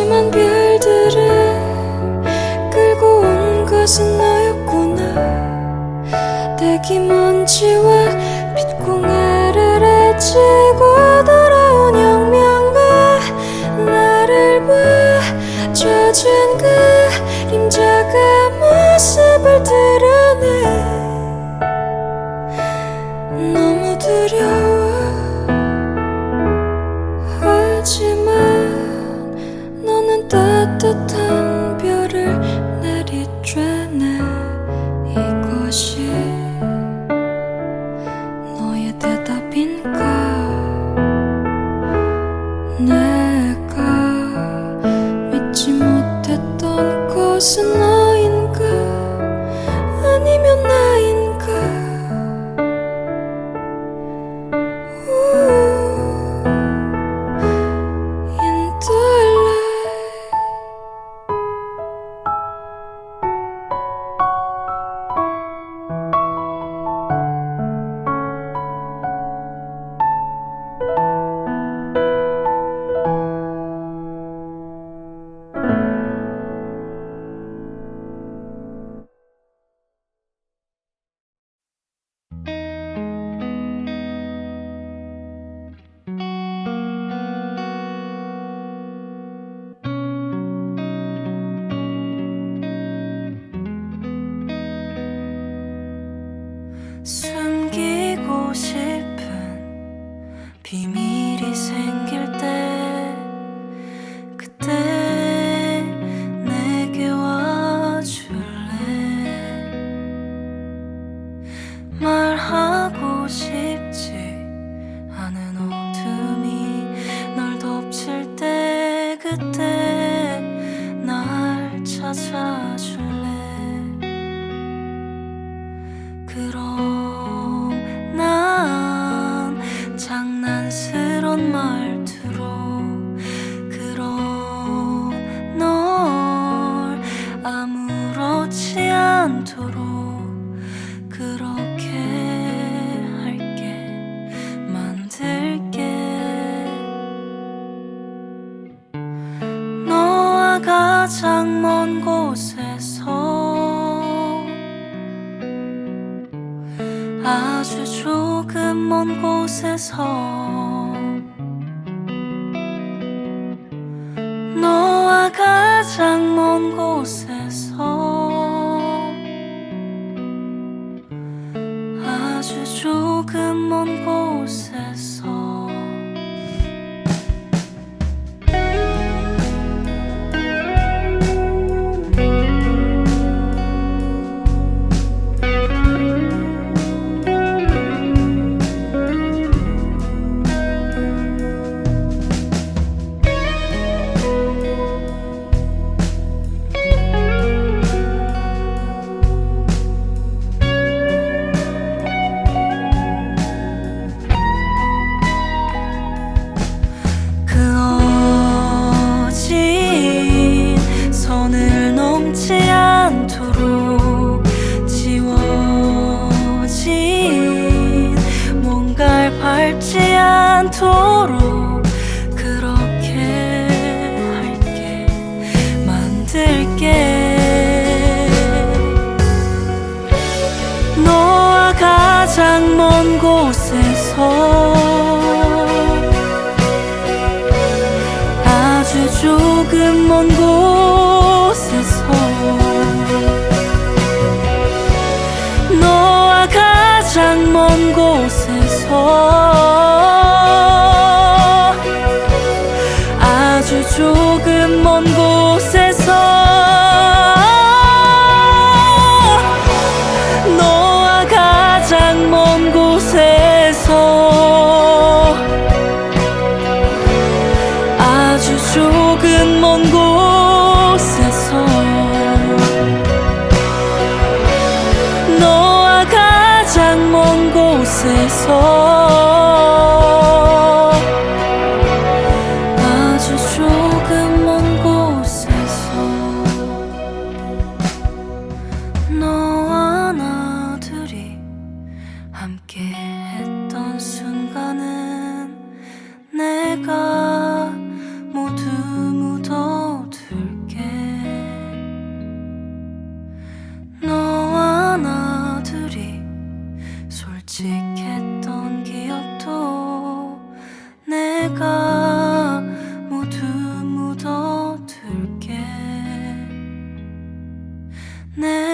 심한 별들을 끌고 온 것은 너였구나. 대기 먼지와 빛공해를 헤치고 돌아온 영명과 나를 봐 젖은 그림자가 모습을 드러내. 먼 곳에서 너와 가장 먼 곳에 情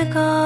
声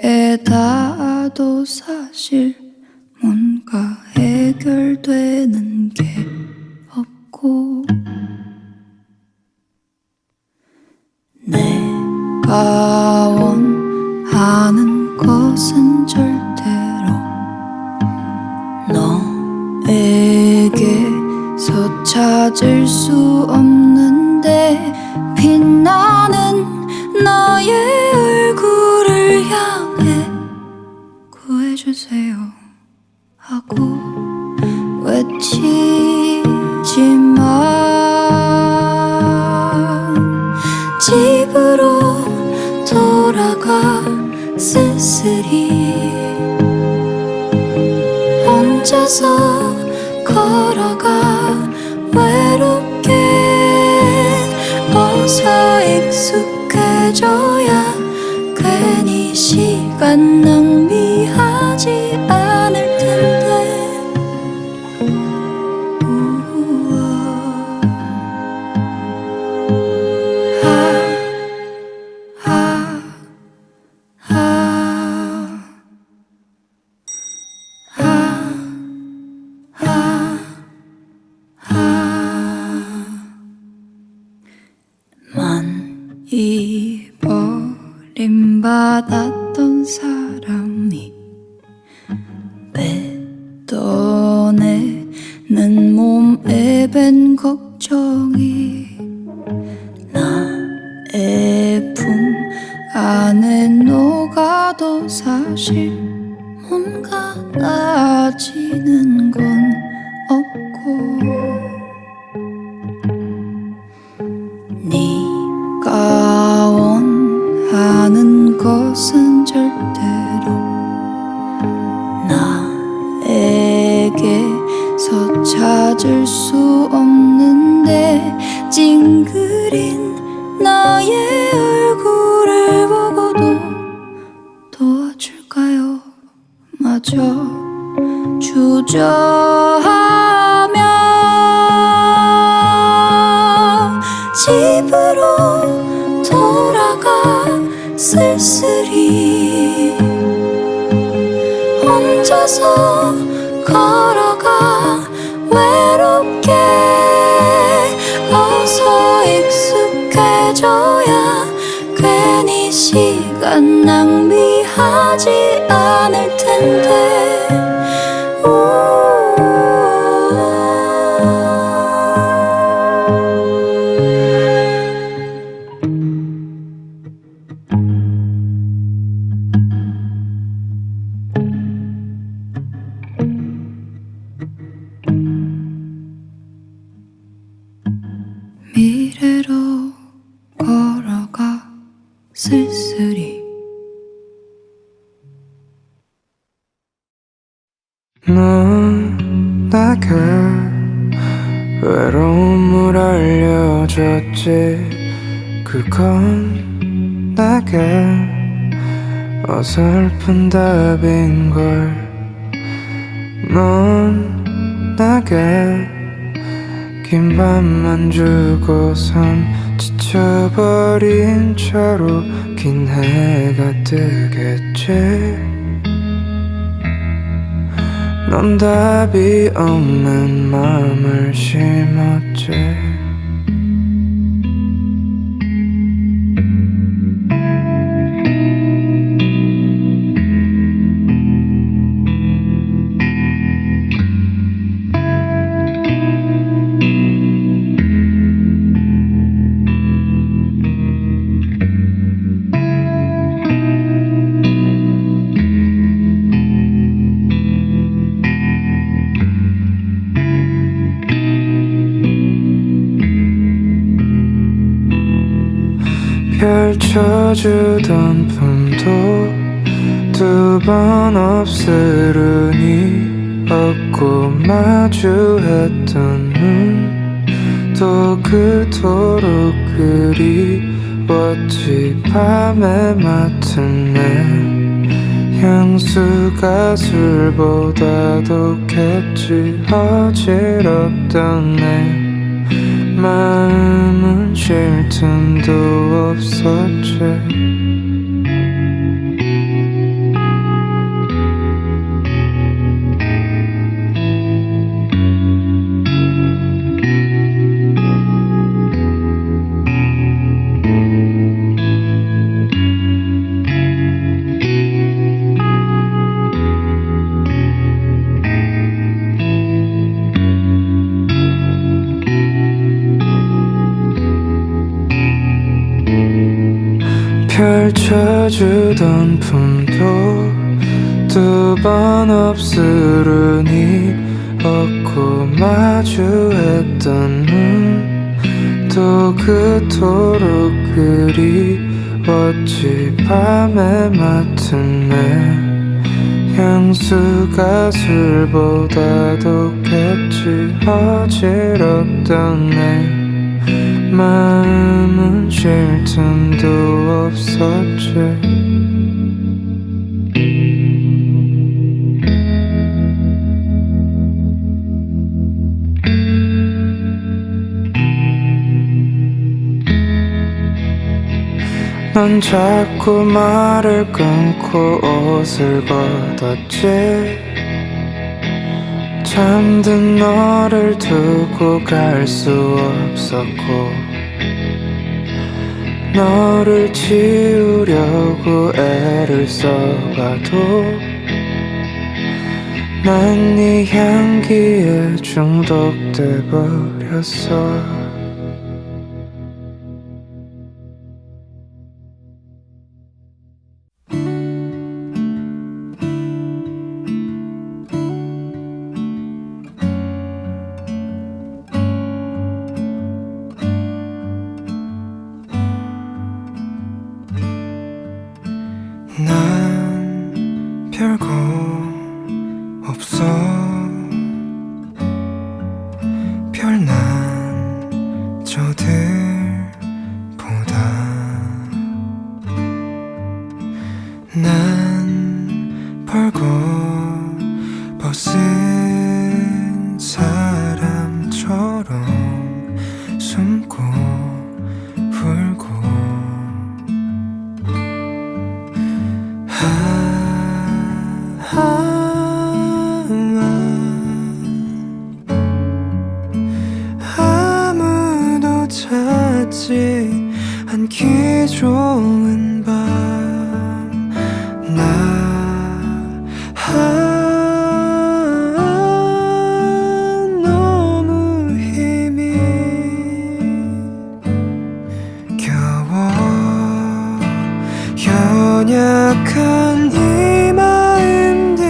죄에다도 사실 뭔가 해결되는 게 없고 내가 원하는 것은 절대로 너에게서 찾을 멈춰 익숙해져야 괜히 시간 낭비하지 않아. 뭔가 나아지는 건 없고. 네가 원하는 것은 절대 주저하며 집으로 돌아가 쓸쓸히 혼자서 걸어가 외롭게 어서 익숙해져야 괜히 시간 낭비하지 않을 텐데 어설픈 답인 걸 넌 내게. 긴 밤만 주고선 지쳐버린 채로 긴 해가 뜨겠지. 넌 답이 없는 마음을 심었지 펼쳐주던 품도 두 번 없으르니 없고 마주했던 눈또 그토록 그리웠지. 밤에 맡은 내 향수가 술보다 독했지 어지럽던 내 마음은 쉴 틈도 없었지 펼쳐주던 품도 두 번 없으르니 없고 마주했던 눈또 그토록 그리웠지. 밤에 맡은 내 향수가 술보다 독했지. 어지럽던 내 마음은 쉴 틈도 없었지. 넌 자꾸 말을 끊고 옷을 걷었지. 잠든 너를 두고 갈 수 없었고 너를 지우려고 애를 써봐도 난 네 향기에 중독돼 버렸어. 연약한 이 마음들을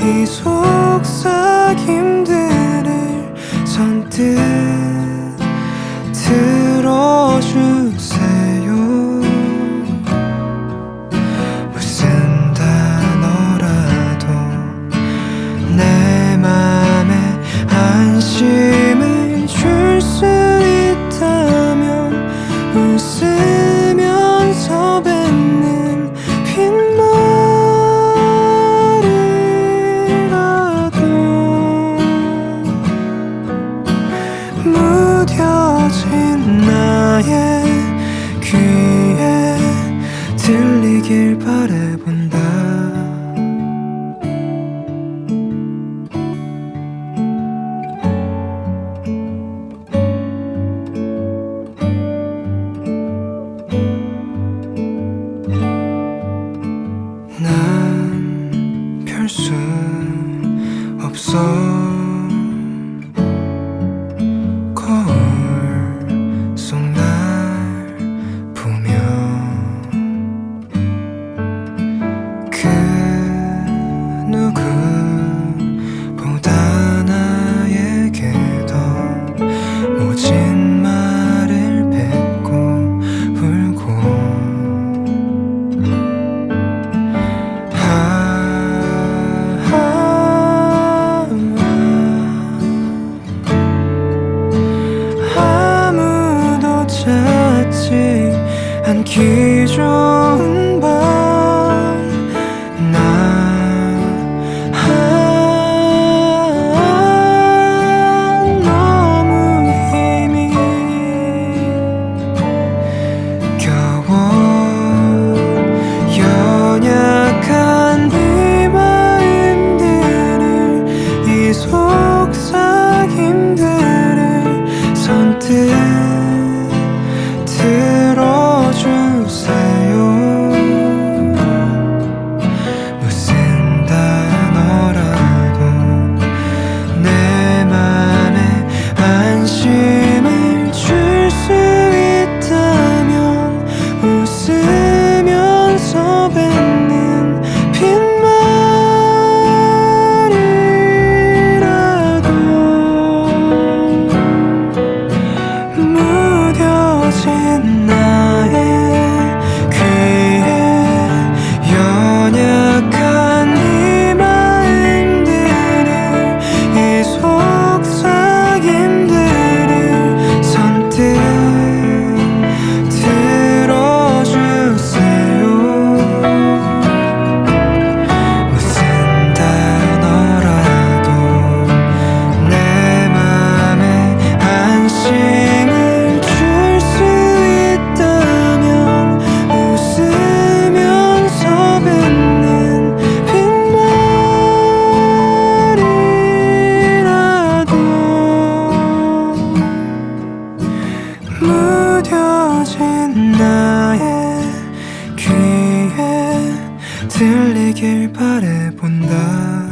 이 속삭임들을 선뜻 들리길 바래본다.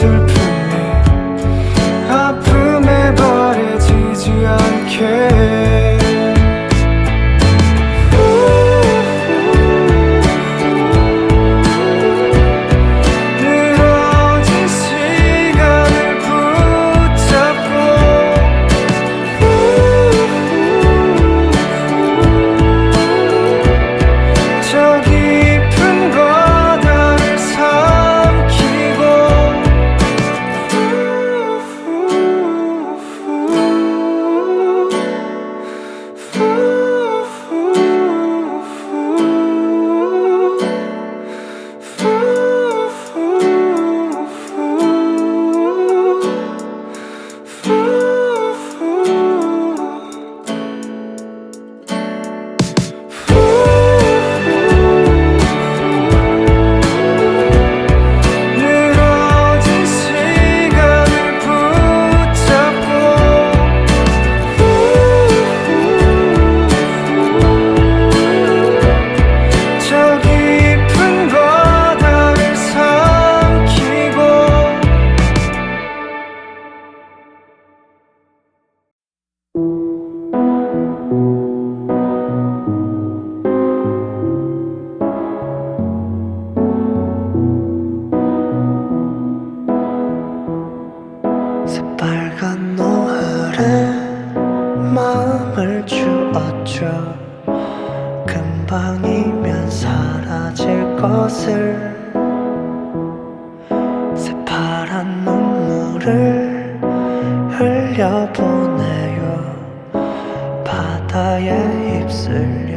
슬픈 눈물을 흘려보내요. 바다에 입술.